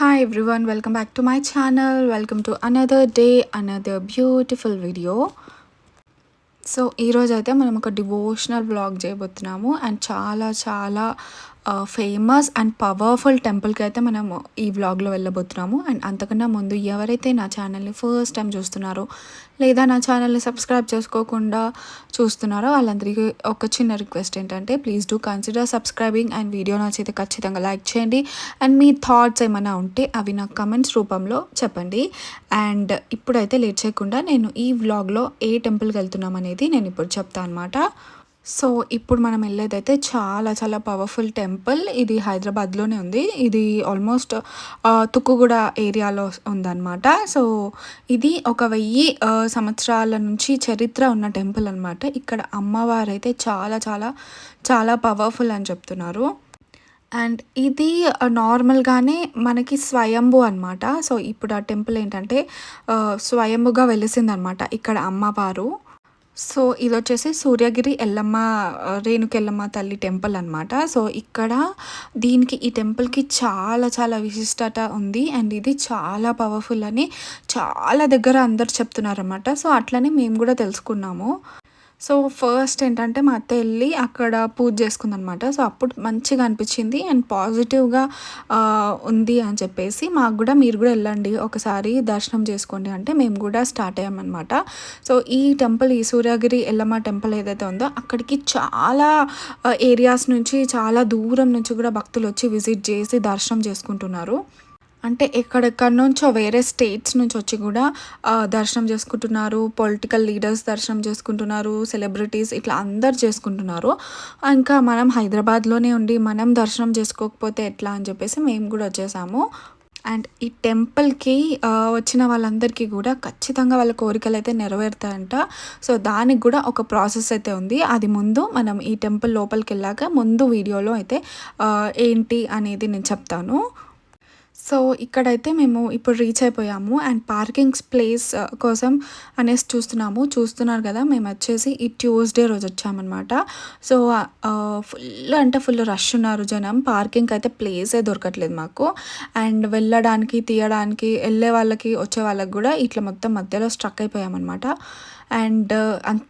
Hi everyone welcome back to my channel welcome to another day another beautiful video so ఈరోజైతే మనం ఒక devotional blog చేయబోతున్నాము. And చాలా చాలా ఫేమస్ అండ్ పవర్ఫుల్ టెంపుల్కి అయితే మనం ఈ వ్లాగ్లో వెళ్ళబోతున్నాము. అండ్ అంతకన్నా ముందు ఎవరైతే నా ఛానల్ని ఫస్ట్ టైం చూస్తున్నారో లేదా నా ఛానల్ని సబ్స్క్రైబ్ చేసుకోకుండా చూస్తున్నారో వాళ్ళందరికీ ఒక చిన్న రిక్వెస్ట్ ఏంటంటే please do consider subscribing and video నచ్చితే ఖచ్చితంగా లైక్ చేయండి. అండ్ మీ థాట్స్ ఏమైనా ఉంటే అవి నాకు కమెంట్స్ రూపంలో చెప్పండి. అండ్ ఇప్పుడైతే లేట్ చేయకుండా నేను ఈ వ్లాగ్లో ఏ టెంపుల్కి వెళ్తున్నాం అనేది నేను ఇప్పుడు చెప్తాను అనమాట సో ఇప్పుడు మనం వెళ్ళేదైతే చాలా చాలా పవర్ఫుల్ టెంపుల్ ఇది హైదరాబాద్లోనే ఉంది. ఇది ఆల్మోస్ట్ తుక్కుగూడ ఏరియాలో ఉందన్నమాట. సో ఇది ఒక వెయ్యి సంవత్సరాల నుంచి చరిత్ర ఉన్న టెంపుల్ అనమాట ఇక్కడ అమ్మవారు అయితే చాలా చాలా చాలా పవర్ఫుల్ అని చెప్తున్నారు. అండ్ ఇది నార్మల్గానే మనకి స్వయంభు అనమాట సో ఇప్పుడు ఆ టెంపుల్ ఏంటంటే స్వయంభుగా వెలిసిందనమాట ఇక్కడ అమ్మవారు. సో ఇది వచ్చేసి సూర్యగిరి ఎల్లమ్మ రేణుకెల్లమ్మ తల్లి టెంపుల్ అనమాట సో ఇక్కడ దీనికి ఈ టెంపుల్కి చాలా చాలా విశిష్టత ఉంది. అండ్ ఇది చాలా పవర్ఫుల్ అని చాలా దగ్గర అందరు చెప్తున్నారన్నమాట. సో అట్లనే మేము కూడా తెలుసుకున్నాము. సో ఫస్ట్ ఏంటంటే మా అత్త వెళ్ళి అక్కడ పూజ చేసుకుందనమాట సో అప్పుడు మంచిగా అనిపించింది అండ్ పాజిటివ్గా ఉంది అని చెప్పేసి మాకు కూడా మీరు కూడా వెళ్ళండి ఒకసారి దర్శనం చేసుకోండి అంటే మేము కూడా స్టార్ట్ అయ్యామన్నమాట. సో ఈ టెంపుల్ ఈ సూర్యగిరి ఎల్లమ్మ టెంపుల్ ఏదైతే ఉందో అక్కడికి చాలా ఏరియాస్ నుంచి చాలా దూరం నుంచి కూడా భక్తులు వచ్చి విజిట్ చేసి దర్శనం చేసుకుంటున్నారు. అంటే ఎక్కడెక్కడి నుంచో వేరే స్టేట్స్ నుంచి వచ్చి కూడా దర్శనం చేసుకుంటున్నారు పొలిటికల్ లీడర్స్ దర్శనం చేసుకుంటున్నారు సెలబ్రిటీస్ ఇట్లా అందరు చేసుకుంటున్నారు. ఇంకా మనం హైదరాబాద్లోనే ఉండి మనం దర్శనం చేసుకోకపోతే ఎట్లా అని చెప్పేసి మేము కూడా వచ్చేసాము. అండ్ ఈ టెంపుల్కి వచ్చిన వాళ్ళందరికీ కూడా ఖచ్చితంగా వాళ్ళ కోరికలు అయితే నెరవేరుతాయంట. సో దానికి కూడా ఒక ప్రాసెస్ అయితే ఉంది. అది ముందు మనం ఈ టెంపుల్ లోపలికి వెళ్ళాక ముందు వీడియోలో అయితే ఏంటి అనేది నేను చెప్తాను. సో ఇక్కడైతే మేము ఇప్పుడు రీచ్ అయిపోయాము అండ్ పార్కింగ్స్ ప్లేస్ కోసం అనేసి చూస్తున్నాము. చూస్తున్నారు కదా మేము వచ్చేసి ఈ ట్యూస్డే రోజు వచ్చామన్నమాట. సో uh, uh, ఫుల్ అంటే ఫుల్ రష్ ఉన్నారు జనం. పార్కింగ్ అయితే ప్లేసే దొరకట్లేదు మాకు. అండ్ వెళ్ళడానికి తీయడానికి వెళ్ళే వాళ్ళకి వచ్చే వాళ్ళకి కూడా ఇట్లా మొత్తం మధ్యలో స్ట్రక్ అయిపోయామన్నమాట. అండ్ uh, అంత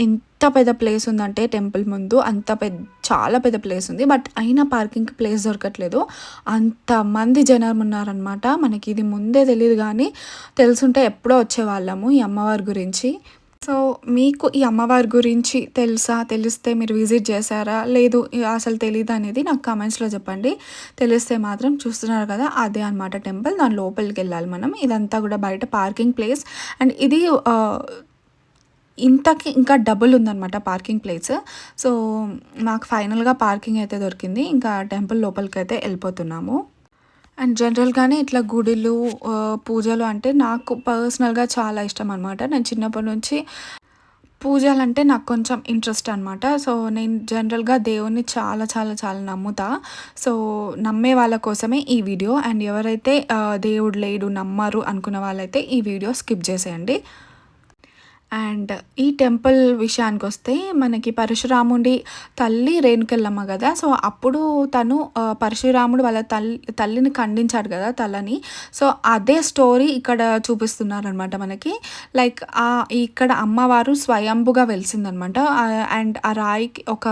ఎంత పెద్ద ప్లేస్ ఉందంటే టెంపుల్ ముందు అంత పెద్ద చాలా పెద్ద ప్లేస్ ఉంది. బట్ అయినా పార్కింగ్కి ప్లేస్ దొరకట్లేదు. అంతమంది జనం ఉన్నారనమాట మనకి ఇది ముందే తెలియదు కానీ తెలుసుంటే ఎప్పుడో వచ్చేవాళ్ళము ఈ అమ్మవారి గురించి. సో మీకు ఈ అమ్మవారి గురించి తెలుసా? తెలిస్తే మీరు విజిట్ చేశారా? లేదు అసలు తెలియదు అనేది నాకు కామెంట్స్లో చెప్పండి. తెలిస్తే మాత్రం చూస్తున్నారు కదా అదే అనమాట టెంపుల్ దాని లోపలికి వెళ్ళాలి మనం. ఇదంతా కూడా బయట పార్కింగ్ ప్లేస్ అండ్ ఇది ఇంతకి ఇంకా డబుల్ ఉందన్నమాట పార్కింగ్ ప్లేస్. సో మాకు ఫైనల్గా పార్కింగ్ అయితే దొరికింది. ఇంకా టెంపుల్ లోపలికి అయితే వెళ్ళిపోతున్నాము. అండ్ జనరల్గానే ఇట్లా గుడిలు పూజలు అంటే నాకు పర్సనల్గా చాలా ఇష్టం అనమాట నేను చిన్నప్పటి నుంచి పూజలు అంటే నాకు కొంచెం ఇంట్రెస్ట్ అనమాట సో నేను జనరల్గా దేవుణ్ణి చాలా చాలా చాలా నమ్ముతా. సో నమ్మే వాళ్ళ కోసమే ఈ వీడియో. అండ్ ఎవరైతే దేవుడు లేడు నమ్మరు అనుకున్న వాళ్ళైతే ఈ వీడియో స్కిప్ చేసేయండి. అండ్ ఈ టెంపుల్ విషయానికి వస్తే మనకి పరశురాముడి తల్లి రేణుకెళ్ళమ్మ కదా. సో అప్పుడు తను పరశురాముడు వాళ్ళ తల్లి తల్లిని ఖండించాడు కదా తలని. సో అదే స్టోరీ ఇక్కడ చూపిస్తున్నారనమాట మనకి. లైక్ ఆ ఇక్కడ అమ్మవారు స్వయంభుగా వెలిసిందనమాట అండ్ ఆ రాయికి ఒక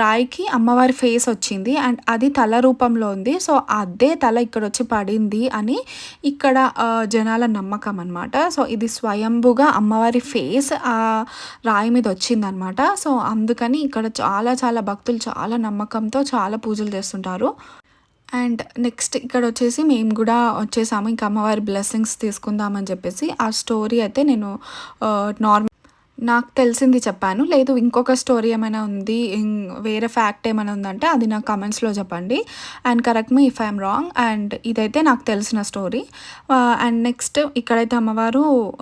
రాయికి అమ్మవారి ఫేస్ వచ్చింది. అండ్ అది తల రూపంలో ఉంది. సో అదే తల ఇక్కడ వచ్చి పడింది అని ఇక్కడ జనాల నమ్మకం అనమాట సో ఇది స్వయంభుగా అమ్మవారి ఫేస్ ఆ రాయి మీద వచ్చిందనమాట. సో అందుకని ఇక్కడ చాలా చాలా భక్తులు చాలా నమ్మకంతో చాలా పూజలు చేస్తుంటారు. అండ్ నెక్స్ట్ ఇక్కడ వచ్చేసి మేము కూడా వచ్చేసాము. ఇంకా అమ్మవారి బ్లెస్సింగ్స్ తీసుకుందామని చెప్పేసి. ఆ స్టోరీ అయితే నేను నార్మల్ నాకు తెలిసింది చెప్పాను. లేదు ఇంకొక స్టోరీ ఏమైనా ఉంది ఇం- వేరే ఫ్యాక్ట్ ఏమైనా ఉందంటే అది నాకు కమెంట్స్లో చెప్పండి. And correct me if I'm wrong and ఇదైతే నాకు తెలిసిన స్టోరీ అండ్ నెక్స్ట్ ఇక్కడైతే అమ్మవారు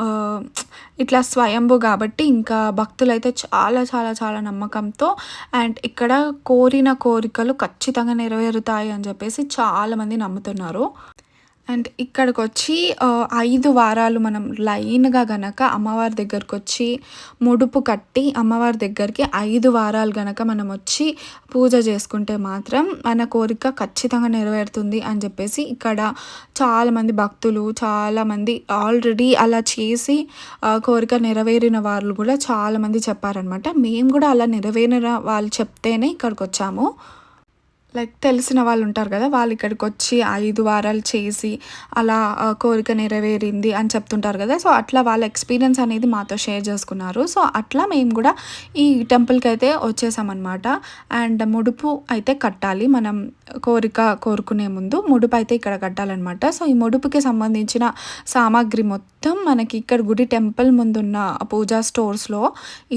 ఇట్లా స్వయంభు కాబట్టి ఇంకా భక్తులు అయితే చాలా చాలా చాలా నమ్మకంతో అండ్ ఇక్కడ కోరిన కోరికలు ఖచ్చితంగా నెరవేరుతాయి అని చెప్పేసి చాలామంది నమ్ముతున్నారు. అండ్ ఇక్కడికి వచ్చి ఐదు వారాలు మనం లైన్‌గా గనక అమ్మవారి దగ్గరకొచ్చి ముడుపు కట్టి అమ్మవారి దగ్గరికి ఐదు వారాలు గనక వచ్చి పూజ చేసుకుంటే మాత్రం మన కోరిక ఖచ్చితంగా నెరవేరుతుంది అని చెప్పేసి ఇక్కడ చాలామంది భక్తులు, చాలామంది ఆల్రెడీ అలా చేసి కోరిక నెరవేరిన వాళ్ళు కూడా చాలామంది చెప్పారనమాట. మేము కూడా అలా నెరవేరిన వాళ్ళు చెప్తేనే ఇక్కడికి వచ్చాము లైక్ తెలిసిన వాళ్ళు ఉంటారు కదా! వాళ్ళు ఇక్కడికి వచ్చి ఐదు వారాలు చేసి అలా కోరిక నెరవేరింది అని చెప్తుంటారు కదా! సో, అట్లా వాళ్ళ ఎక్స్‌పీరియన్స్ అనేది మాతో షేర్ చేసుకున్నారు. సో, అట్లా మేము కూడా ఈ టెంపుల్కి అయితే వచ్చేసామనమాట. అండ్ ముడుపు అయితే కట్టాలి. మనం కోరిక కోరుకునే ముందు ముడుపు అయితే ఇక్కడ కట్టాలన్నమాట సో, ఈ ముడుపుకి సంబంధించిన సామాగ్రి మొత్తం మనకి ఇక్కడ గుడి టెంపుల్ ముందున్న పూజా స్టోర్స్‌లో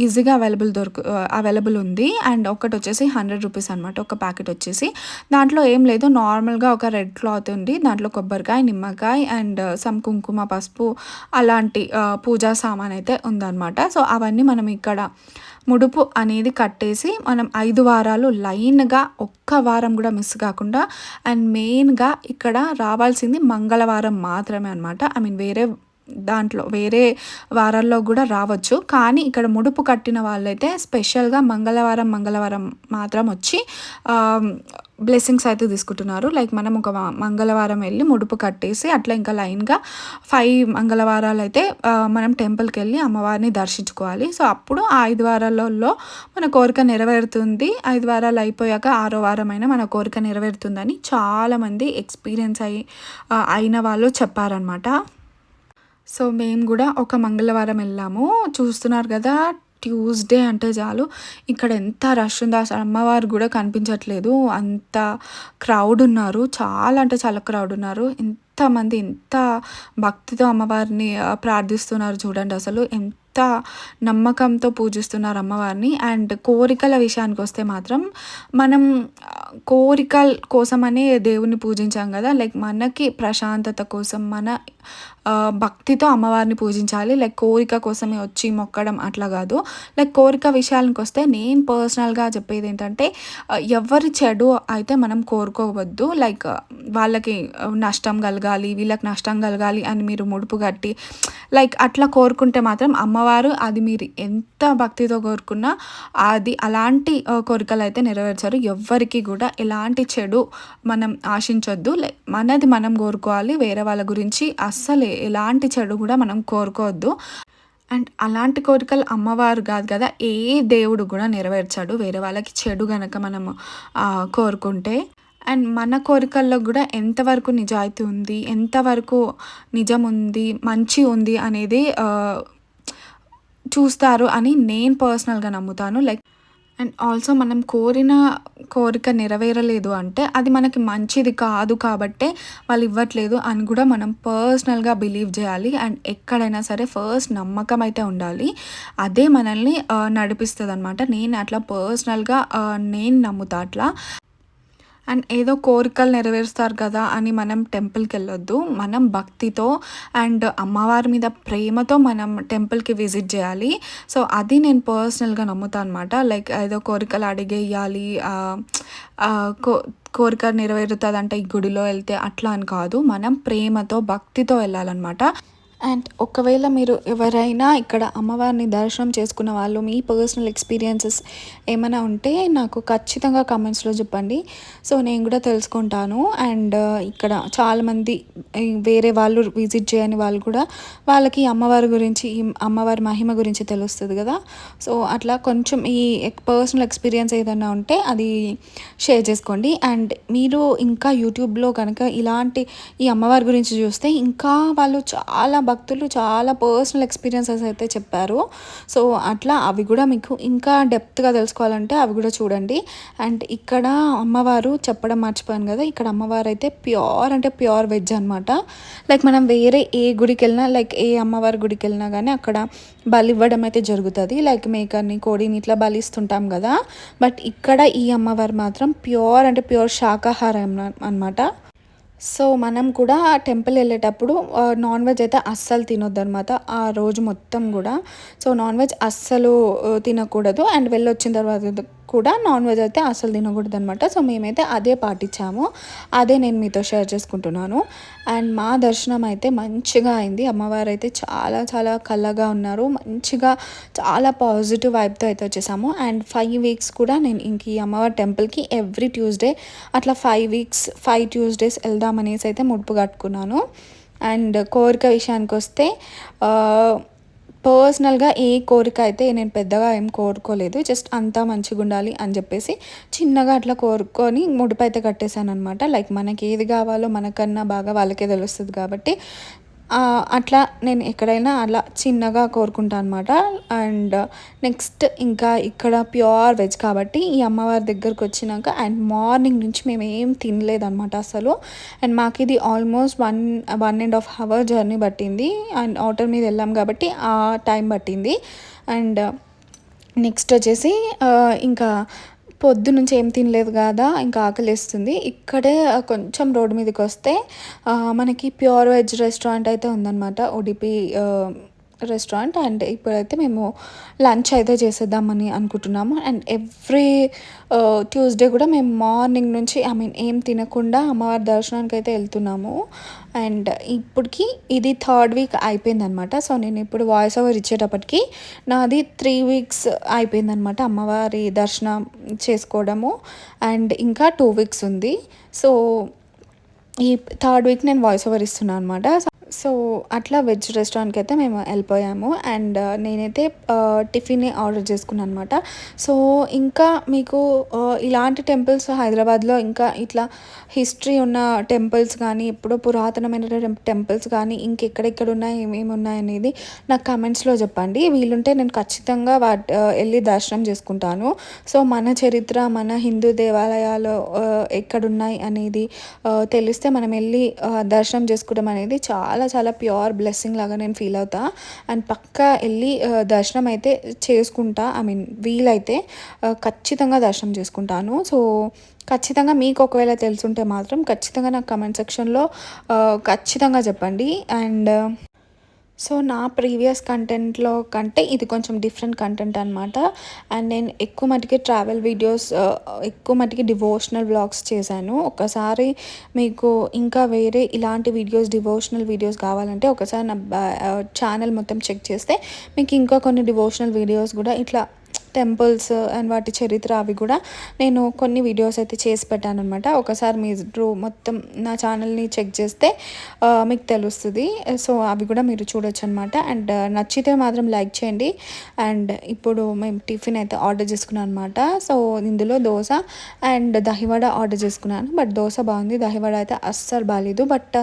ఈజీగా అవైలబుల్ దొరుకు అవైలబుల్ ఉంది. అండ్ ఒకటి వచ్చేసి హండ్రెడ్ రూపీస్ అనమాట. ఒక ప్యాకెట్ వచ్చేసి. దాంట్లో ఏం లేదు నార్మల్‌గా ఒక రెడ్ క్లాత్ ఉంది. దాంట్లో కొబ్బరికాయ, నిమ్మకాయ అండ్ uh, సమ్ కుంకుమ, పసుపు అలాంటి uh, పూజా సామాన్ అయితే ఉందన్నమాట సో, అవన్నీ మనం ఇక్కడ ముడుపు అనేది కట్టేసి మనం ఐదు వారాలు లైన్‌గా ఒక్క వారం కూడా మిస్ కాకుండా అండ్ మెయిన్‌గా ఇక్కడ రావాల్సింది మంగళవారం మాత్రమే అనమాట. ఐ మీన్ వేరే దాంట్లో వేరే వారాల్లో కూడా రావచ్చు. కానీ ఇక్కడ ముడుపు కట్టిన వాళ్ళైతే స్పెషల్‌గా మంగళవారం, మంగళవారం మాత్రం వచ్చి బ్లెస్సింగ్స్ అయితే తీసుకుంటున్నారు. లైక్ మనం ఒక మంగళవారం వెళ్ళి ముడుపు కట్టేసి అట్లా ఇంకా లైన్‌గా ఫైవ్ మంగళవారాలు అయితే మనం టెంపుల్కి వెళ్ళి అమ్మవారిని దర్శించుకోవాలి. సో, అప్పుడు ఆ ఐదు వారాలలో మన కోరిక నెరవేరుతుంది. ఐదు వారాలు అయిపోయాక ఆరో వారమైనా మన కోరిక నెరవేరుతుందని చాలామంది ఎక్స్‌పీరియన్స్ అయ్యి అయిన వాళ్ళు చెప్పారనమాట. సో, మేము కూడా ఒక మంగళవారం వెళ్ళాము చూస్తున్నారు కదా! ట్యూస్‌డే అంటే చాలు ఇక్కడ ఎంత రష్ ఉందో అసలు అమ్మవారు కూడా కనిపించట్లేదు. అంత క్రౌడ్ ఉన్నారు. చాలా అంటే చాలా క్రౌడ్ ఉన్నారు. ఎంతమంది ఎంత భక్తితో అమ్మవారిని ప్రార్థిస్తున్నారు చూడండి అసలు. ఎంత నమ్మకంతో పూజిస్తున్నారు అమ్మవారిని. అండ్ కోరికల విషయానికి వస్తే మాత్రం మనం కోరికల కోసమనే దేవుణ్ణి పూజించాం కదా! లైక్ మనకి ప్రశాంతత కోసం మన భక్తితో అమ్మవారిని పూజించాలి. లైక్ కోరిక కోసమే వచ్చి మొక్కడం అట్లా కాదు. లైక్ కోరిక విషయానికి వస్తే నేను పర్సనల్‌గా చెప్పేది ఏంటంటే ఎవరి చెడు అయితే మనం కోరుకోవద్దు. లైక్ వాళ్ళకి నష్టం కలగాలి, వీళ్ళకి నష్టం కలగాలి అని మీరు ముడుపు కట్టి లైక్ అట్లా కోరుకుంటే మాత్రం అమ్మవారు అది మీరు ఎంత భక్తితో కోరుకున్నా అది అలాంటి కోరికలు అయితే నెరవేర్చారు ఎవ్వరికి కూడా ఎలాంటి చెడు మనం ఆశించొద్దు. లైక్ మనది మనం కోరుకోవాలి. వేరే వాళ్ళ గురించి అస్సలే ఎలాంటి చెడు కూడా మనం కోరుకోవద్దు. అండ్ అలాంటి కోరికలు అమ్మవారు కాదు కదా! ఏ దేవుడు కూడా నెరవేర్చాడు వేరే వాళ్ళకి చెడు గనక మనం కోరుకుంటే. అండ్ మన కోరికల్లో కూడా ఎంతవరకు నిజాయితీ ఉంది, ఎంతవరకు నిజం ఉంది, మంచి ఉంది అనేది చూస్తారు అని నేను పర్సనల్‌గా నమ్ముతాను. లైక్ అండ్ ఆల్సో మనం కోరిన కోరిక నెరవేరలేదు అంటే అది మనకి మంచిది కాదు కాబట్టే వాళ్ళు ఇవ్వట్లేదు అని కూడా మనం పర్సనల్‌గా బిలీవ్ చేయాలి. అండ్ ఎక్కడైనా సరే ఫస్ట్ నమ్మకం అయితే ఉండాలి. అదే మనల్ని uh, నడిపిస్తుంది అనమాట నేను అట్లా పర్సనల్‌గా uh, నేను నమ్ముతా అట్లా. అండ్ ఏదో కోరికలు నెరవేరుస్తారు కదా అని మనం టెంపుల్కి వెళ్ళొద్దు మనం భక్తితో అండ్ అమ్మవారి మీద ప్రేమతో మనం టెంపుల్‌కి విజిట్ చేయాలి. సో, అది నేను పర్సనల్‌గా నమ్ముతాను అనమాట. లైక్ ఏదో కోరికలు అడిగేయాలి కో కోరిక నెరవేరుతదంటే ఈ గుడిలో వెళ్తే అట్లా అని కాదు. మనం ప్రేమతో, భక్తితో వెళ్ళాలన్నమాట అండ్ ఒకవేళ మీరు ఎవరైనా ఇక్కడ అమ్మవారిని దర్శనం చేసుకున్న వాళ్ళు మీ పర్సనల్ ఎక్స్‌పీరియన్సెస్ ఏమైనా ఉంటే నాకు ఖచ్చితంగా కామెంట్స్‌లో చెప్పండి. సో, నేను కూడా తెలుసుకుంటాను. అండ్ uh, ఇక్కడ చాలామంది వేరే వాళ్ళు విజిట్ చేయని వాళ్ళు కూడా వాళ్ళకి అమ్మవారి గురించి, ఈ అమ్మవారి మహిమ గురించి తెలుస్తుంది కదా! సో, అట్లా కొంచెం ఈ పర్సనల్ ఎక్స్‌పీరియన్స్ ఏదైనా ఉంటే అది షేర్ చేసుకోండి. అండ్ మీరు ఇంకా యూట్యూబ్‌లో కనుక ఇలాంటి ఈ అమ్మవారి గురించి చూస్తే ఇంకా వాళ్ళు చాలా భక్తులు చాలా పర్సనల్ ఎక్స్‌పీరియన్సెస్ అయితే చెప్పారు. సో, అట్లా అవి కూడా మీకు ఇంకా డెప్త్‌గా తెలుసుకోవాలంటే అవి కూడా చూడండి. అండ్ ఇక్కడ అమ్మవారు చెప్పడం మర్చిపోయాను కదా! ఇక్కడ అమ్మవారు అయితే ప్యూర్ అంటే ప్యూర్ వెజ్ అనమాట. లైక్ మనం వేరే ఏ గుడికి వెళ్ళినా లైక్ ఏ అమ్మవారి గుడికెళ్ళినా కానీ అక్కడ బలివ్వడం అయితే జరుగుతుంది లైక్ మేకర్ని కోడిని ఇట్లా బలిస్తుంటాం కదా! బట్ ఇక్కడ ఈ అమ్మవారు మాత్రం ప్యూర్ అంటే ప్యూర్ శాకాహారం అనమాట. సో, మనం కూడా టెంపుల్ వెళ్ళేటప్పుడు నాన్ వెజ్ అయితే అస్సలు తినొద్దనమాట. ఆ రోజు మొత్తం కూడా. సో, నాన్ వెజ్ అస్సలు తినకూడదు. అండ్ వెళ్ళొచ్చిన తర్వాత కూడా నాన్ వెజ్ అయితే అసలు తినకూడదు అనమాట సో మేమైతే అదే పాటించాము. అదే నేను మీతో షేర్ చేసుకుంటున్నాను. అండ్ మా దర్శనం అయితే మంచిగా అయింది. అమ్మవారు అయితే చాలా చాలా కళ్ళగా ఉన్నారు. మంచిగా చాలా పాజిటివ్ వైబ్తో అయితే వచ్చేసాము. అండ్ ఫైవ్ వీక్స్ కూడా నేను ఇంక ఈ అమ్మవారి టెంపుల్కి ఎవ్రీ ట్యూస్డే అట్లా ఫైవ్ వీక్స్ ఫైవ్ ట్యూస్డేస్ వెళ్దామనేసి అయితే ముడుపు కట్టుకున్నాను. అండ్ కోరిక విషయానికి వస్తే పర్సనల్గా ఏ కోరిక అయితే నేను పెద్దగా ఏం కోరుకోలేదు జస్ట్ అంతా మంచిగా ఉండాలి అని చెప్పేసి చిన్నగా అట్లా కోరుకొని ముడిపైతే అయితే కట్టేశాను అనమాట లైక్ మనకి ఏది కావాలో మనకన్నా బాగా వాళ్ళకే తెలుస్తుంది కాబట్టి అట్లా నేను ఎక్కడైనా అలా చిన్నగా కోరుకుంటాను అనమాట అండ్ నెక్స్ట్ ఇంకా ఇక్కడ ప్యూర్ వెజ్ కాబట్టి ఈ అమ్మవారి దగ్గరకు వచ్చినాక అండ్ మార్నింగ్ నుంచి మేము ఏం తినలేదన్నమాట అసలు. అండ్ మాకు ఇది almost one one and half hour journey పట్టింది. అండ్ ఆటో మీద వెళ్ళాం కాబట్టి ఆ టైం పట్టింది. అండ్ నెక్స్ట్ వచ్చేసి ఇంకా పొద్దు నుంచి ఏం తినలేదు కదా ఇంకా ఆకలిస్తుంది. ఇక్కడే కొంచెం రోడ్డు మీదకి వస్తే మనకి ప్యూర్ వెజ్ రెస్టారెంట్ అయితే ఉందన్నమాట. ఉడిపి రెస్టారెంట్ అండ్ ఇప్పుడైతే మేము లంచ్ అయితే చేసేద్దామని అనుకుంటున్నాము. అండ్ ఎవ్రీ ట్యూస్డే కూడా మేము మార్నింగ్ నుంచి ఐ మీన్ ఏం తినకుండా అమ్మవారి దర్శనానికి అయితే వెళ్తున్నాము. అండ్ ఇప్పటికి ఇది థర్డ్ వీక్ అయిపోయిందనమాట. సో నేను ఇప్పుడు వాయిస్ ఓవర్ ఇచ్చేటప్పటికి నాది త్రీ వీక్స్ అయిపోయిందనమాట అమ్మవారి దర్శనం చేసుకోవడము. అండ్ ఇంకా టూ వీక్స్ ఉంది. సో ఈ థర్డ్ వీక్ నేను వాయిస్ ఓవర్ ఇస్తున్నాను అనమాట సో అట్లా వెజ్ రెస్టారెంట్కి అయితే మేము వెళ్ళిపోయాము. అండ్ uh, నేనైతే uh, టిఫిన్ ఆర్డర్ చేసుకున్నాను అనమాట సో ఇంకా మీకు uh, ఇలాంటి టెంపుల్స్ హైదరాబాద్లో ఇంకా ఇట్లా హిస్టరీ ఉన్న టెంపుల్స్ కానీ ఎప్పుడో పురాతనమైన టెంపుల్స్ కానీ ఇంకెక్కడెక్కడ ఉన్నాయి ఏమేమి ఉన్నాయి అనేది నాకు కమెంట్స్లో చెప్పండి. వీలుంటే నేను ఖచ్చితంగా వాటి వెళ్ళి దర్శనం చేసుకుంటాను. సో మన చరిత్ర మన హిందూ దేవాలయాలు ఎక్కడున్నాయి అనేది తెలిస్తే మనం వెళ్ళి దర్శనం చేసుకోవడం అనేది చాలా చాలా చాలా ప్యూర్ బ్లెస్సింగ్ లాగా నేను ఫీల్ అవుతా. అండ్ పక్కా వెళ్ళి దర్శనం అయితే చేసుకుంటా. ఐ మీన్ వీలైతే ఖచ్చితంగా దర్శనం చేసుకుంటాను. సో ఖచ్చితంగా మీకు ఒకవేళ తెలుసుంటే మాత్రం ఖచ్చితంగా నాకు కమెంట్ సెక్షన్లో ఖచ్చితంగా చెప్పండి. అండ్ సో నా ప్రీవియస్ కంటెంట్లో కంటే ఇది కొంచెం డిఫరెంట్ కంటెంట్ అనమాట అండ్ నేను ఎక్కువ మటుకి ట్రావెల్ వీడియోస్ ఎక్కువ మటుకి డివోషనల్ వ్లాగ్స్ చేశాను. ఒకసారి మీకు ఇంకా వేరే ఇలాంటి వీడియోస్ డివోషనల్ వీడియోస్ కావాలంటే ఒకసారి నా ఛానల్ మొత్తం చెక్ చేస్తే మీకు ఇంకా కొన్ని డివోషనల్ వీడియోస్ కూడా ఇట్లా టెంపుల్స్ అండ్ వాటి చరిత్ర అవి కూడా నేను కొన్ని వీడియోస్ అయితే చేసి పెట్టాను అనమాట ఒకసారి మీరు మొత్తం నా ఛానల్ని చెక్ చేస్తే మీకు తెలుస్తుంది. సో అవి కూడా మీరు చూడొచ్చు అనమాట అండ్ నచ్చితే మాత్రం లైక్ చేయండి. అండ్ ఇప్పుడు మేము టిఫిన్ అయితే ఆర్డర్ చేసుకున్నాను అనమాట సో ఇందులో దోశ అండ్ దహివడ ఆర్డర్ చేసుకున్నాను. బట్ దోశ బాగుంది. దహివడ అయితే అస్సలు బాగాలేదు బట్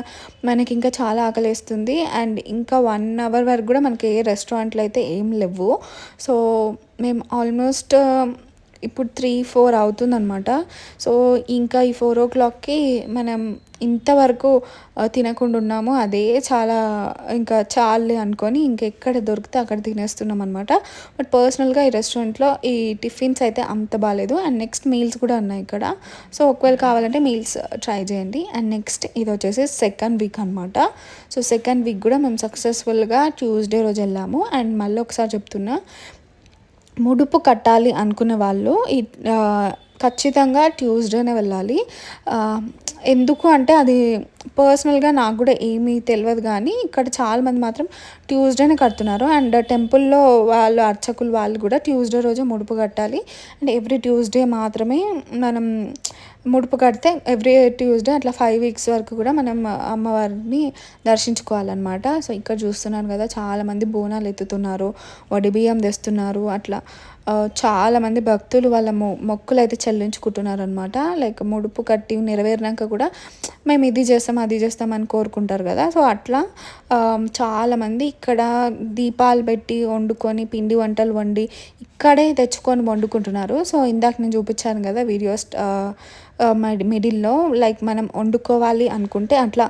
మనకి ఇంకా చాలా ఆకలిస్తుంది. అండ్ ఇంకా వన్ అవర్ వరకు కూడా మనకి ఏ రెస్టారెంట్లు అయితే ఏం లేవు. సో మేము ఆల్మోస్ట్ ఇప్పుడు త్రీ ఫోర్ అవుతుందన్నమాట. సో ఇంకా ఈ ఫోర్ ఓ క్లాక్కి మనం ఇంతవరకు తినకుండా ఉన్నాము అదే చాలా ఇంకా చాలే అనుకొని ఇంకెక్కడ దొరికితే అక్కడ తినేస్తున్నాం అనమాట బట్ పర్సనల్గా ఈ రెస్టారెంట్లో ఈ టిఫిన్స్ అయితే అంత బాగాలేదు అండ్ నెక్స్ట్ మీల్స్ కూడా ఉన్నాయి ఇక్కడ. సో ఒకవేళ కావాలంటే మీల్స్ ట్రై చేయండి. అండ్ నెక్స్ట్ ఇది వచ్చేసి సెకండ్ వీక్ అనమాట సో సెకండ్ వీక్ కూడా మేము సక్సెస్ఫుల్గా ట్యూస్డే రోజు వెళ్ళాము. అండ్ మళ్ళీ ఒకసారి చెప్తున్నా ముడుపు కట్టాలి అనుకునే వాళ్ళు ఈ ఖచ్చితంగా ట్యూస్డేనే వెళ్ళాలి. ఎందుకు అంటే అది పర్సనల్గా నాకు కూడా ఏమీ తెలియదు కానీ ఇక్కడ చాలామంది మాత్రం ట్యూస్డేనే కడుతున్నారు. అండ్ టెంపుల్లో వాళ్ళు అర్చకులు వాళ్ళు కూడా ట్యూస్డే రోజు ముడుపు కట్టాలి. అండ్ ఎవ్రీ ట్యూస్డే మాత్రమే మనం ముడుపు కడితే ఎవ్రీ ట్యూస్డే అట్లా ఫైవ్ వీక్స్ వరకు కూడా మనం అమ్మవారిని దర్శించుకోవాలన్నమాట. సో ఇక్కడ చూస్తున్నాను కదా చాలామంది బోనాలు ఎత్తుతున్నారు వడి బియ్యం తెస్తున్నారు అట్లా. చాలామంది భక్తులు వాళ్ళ మొ మొక్కులు అయితే చెల్లించుకుంటున్నారు అనమాట లైక్ ముడుపు కట్టి నెరవేరినాక కూడా మేము ఇది చేస్తాం అది చేస్తాం అని కోరుకుంటారు కదా. సో అట్లా చాలామంది ఇక్కడ దీపాలు పెట్టి వండుకొని పిండి వంటలు వండి ఇక్కడే తెచ్చుకొని వండుకుంటున్నారు. సో ఇందాక నేను చూపించాను కదా వీడియోస్ మిడిల్లో లైక్ మనం వండుకోవాలి అనుకుంటే అట్లా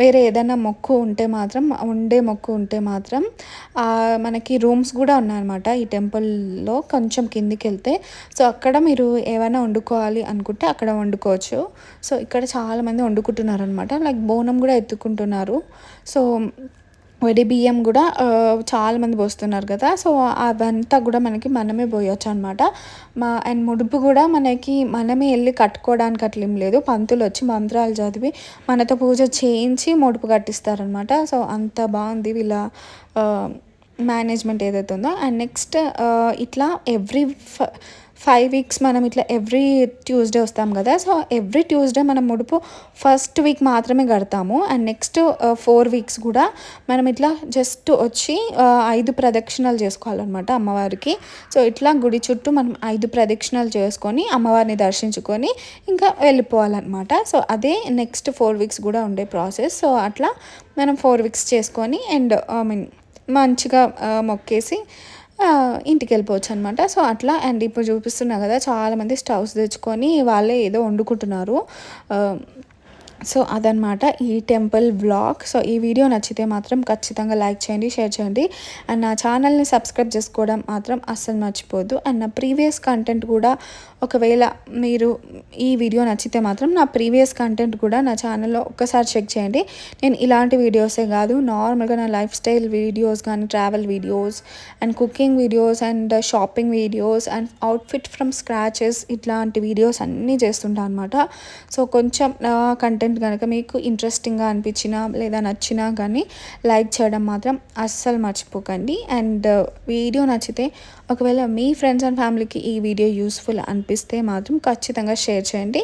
వేరే ఏదైనా మొక్కు ఉంటే మాత్రం ఉండే మొక్కు ఉంటే మాత్రం మనకి రూమ్స్ కూడా ఉన్నాయన్నమాట. ఈ టెంపుల్లో కొంచెం కిందికి వెళ్తే సో అక్కడ మీరు ఏమైనా వండుకోవాలి అనుకుంటే అక్కడ వండుకోవచ్చు. సో ఇక్కడ చాలామంది వండుకుంటున్నారు అనమాట లైక్ బోనం కూడా ఎత్తుకుంటున్నారు. సో వడి బియ్యం కూడా చాలామంది పోస్తున్నారు కదా. సో అవంతా కూడా మనకి మనమే పోయొచ్చు అనమాట మా అండ్ ముడుపు కూడా మనకి మనమే వెళ్ళి కట్టుకోవడానికి అట్లేం లేదు. పంతులు వచ్చి మంత్రాలు చదివి మనతో పూజ చేయించి ముడుపు కట్టిస్తారనమాట సో అంత బాగుంది. వీళ్ళ మేనేజ్మెంట్ ఏదైతే ఉందో. అండ్ నెక్స్ట్ uh, ఇట్లా ఎవ్రీ ఫైవ్ వీక్స్ మనం ఇట్లా ఎవ్రీ ట్యూస్డే వస్తాం కదా. సో ఎవ్రీ ట్యూస్డే మనం ముడుపు ఫస్ట్ వీక్ మాత్రమే కడతాము. అండ్ నెక్స్ట్ ఫోర్ వీక్స్ కూడా మనం ఇట్లా జస్ట్ వచ్చి uh, ఐదు ప్రదక్షిణాలు చేసుకోవాలన్నమాట అమ్మవారికి. సో ఇట్లా గుడి చుట్టూ మనం ఐదు ప్రదక్షిణాలు చేసుకొని అమ్మవారిని దర్శించుకొని ఇంకా వెళ్ళిపోవాలన్నమాట. సో అదే నెక్స్ట్ ఫోర్ వీక్స్ కూడా ఉండే ప్రాసెస్ సో అట్లా మనం ఫోర్ వీక్స్ చేసుకొని అండ్ ఐ మీన్ మంచిగా మొక్కేసి ఇంటికి వెళ్ళిపోవచ్చు అనమాట సో అట్లా అండ్ ఇప్పుడు చూపిస్తున్నా కదా చాలామంది స్టవ్స్ తెచ్చుకొని వాళ్ళే ఏదో వండుకుంటున్నారు. సో అదనమాట ఈ టెంపుల్ బ్లాగ్ సో ఈ వీడియో నచ్చితే మాత్రం ఖచ్చితంగా లైక్ చేయండి షేర్ చేయండి. అండ్ నా ఛానల్ని సబ్స్క్రైబ్ చేసుకోవడం మాత్రం అస్సలు మర్చిపోద్దు అండ్ నా ప్రీవియస్ కంటెంట్ కూడా ఒకవేళ మీరు ఈ వీడియో నచ్చితే మాత్రం నా ప్రీవియస్ కంటెంట్ కూడా నా ఛానల్లో ఒక్కసారి చెక్ చేయండి. నేను ఇలాంటి వీడియోసే కాదు నార్మల్గా నా లైఫ్ స్టైల్ వీడియోస్ కానీ travel videos and cooking videos and shopping videos and outfit from scratches ఇట్లాంటి వీడియోస్ అన్నీ చేస్తుంటాను అనమాట సో కొంచెం కంటెంట్ కనుక మీకు ఇంట్రెస్టింగ్గా అనిపించినా లేదా నచ్చినా కానీ లైక్ చేయడం మాత్రం అస్సలు మర్చిపోకండి. అండ్ వీడియో నచ్చితే ఒకవేళ మీ ఫ్రెండ్స్ అండ్ ఫ్యామిలీకి ఈ వీడియో యూస్ఫుల్ అనిపిస్తే మాత్రం ఖచ్చితంగా షేర్ చేయండి.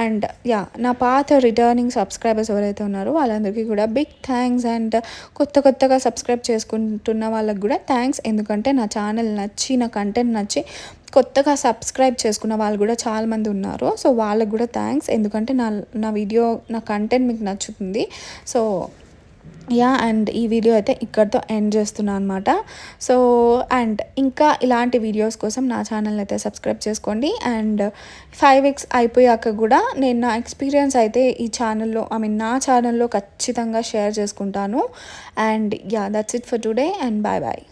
అండ్ యా నా పాత రిటర్నింగ్ సబ్స్క్రైబర్స్ ఎవరైతే ఉన్నారో వాళ్ళందరికీ కూడా బిగ్ థ్యాంక్స్ అండ్ కొత్త కొత్తగా సబ్స్క్రైబ్ చేసుకుంటున్న వాళ్ళకి కూడా థ్యాంక్స్ ఎందుకంటే నా ఛానల్ నచ్చి నా కంటెంట్ నచ్చి కొత్తగా సబ్స్క్రైబ్ చేసుకున్న వాళ్ళు కూడా చాలామంది ఉన్నారు. సో వాళ్ళకు కూడా థ్యాంక్స్ ఎందుకంటే నా నా వీడియో నా కంటెంట్ మీకు నచ్చుతుంది. సో యా అండ్ ఈ వీడియో అయితే ఇక్కడితో ఎండ్ చేస్తున్నాను అనమాట సో అండ్ ఇంకా ఇలాంటి వీడియోస్ కోసం నా ఛానల్ అయితే సబ్స్క్రైబ్ చేసుకోండి. అండ్ ఫైవ్ వీక్స్ అయిపోయాక కూడా నేను నా ఎక్స్పీరియన్స్ అయితే ఈ ఛానల్లో ఐ మీన్ నా ఛానల్లో ఖచ్చితంగా షేర్ చేసుకుంటాను. And yeah that's it for today and bye bye